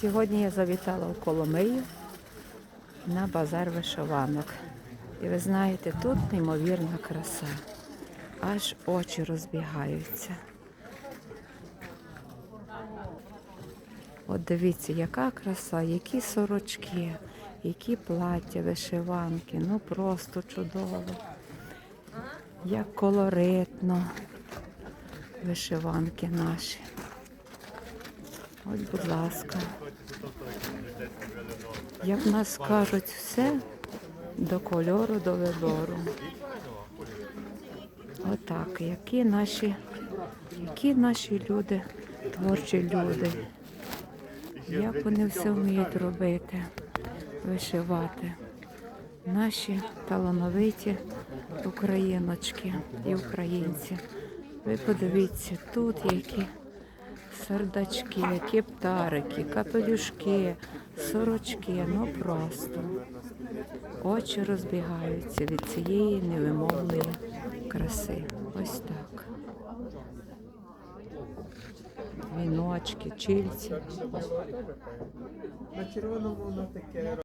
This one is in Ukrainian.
Сьогодні я завітала в Коломию на базар вишиванок. І ви знаєте, тут неймовірна краса. Аж очі розбігаються. От дивіться, яка краса, які сорочки, які плаття, вишиванки. Ну просто чудово. Як колоритно вишиванки наші. Ось, будь ласка. Як в нас кажуть, все до кольору, до вибору. Отак, які наші, які наші люди, творчі люди. Як вони все вміють робити, вишивати. Наші талановиті україночки і українці. Ви подивіться, тут які сардачки, кептарики, капелюшки, сорочки, ну просто. Очі розбігаються від цієї невимовної краси. Ось так. Віночки, чільці. На червоному воно таке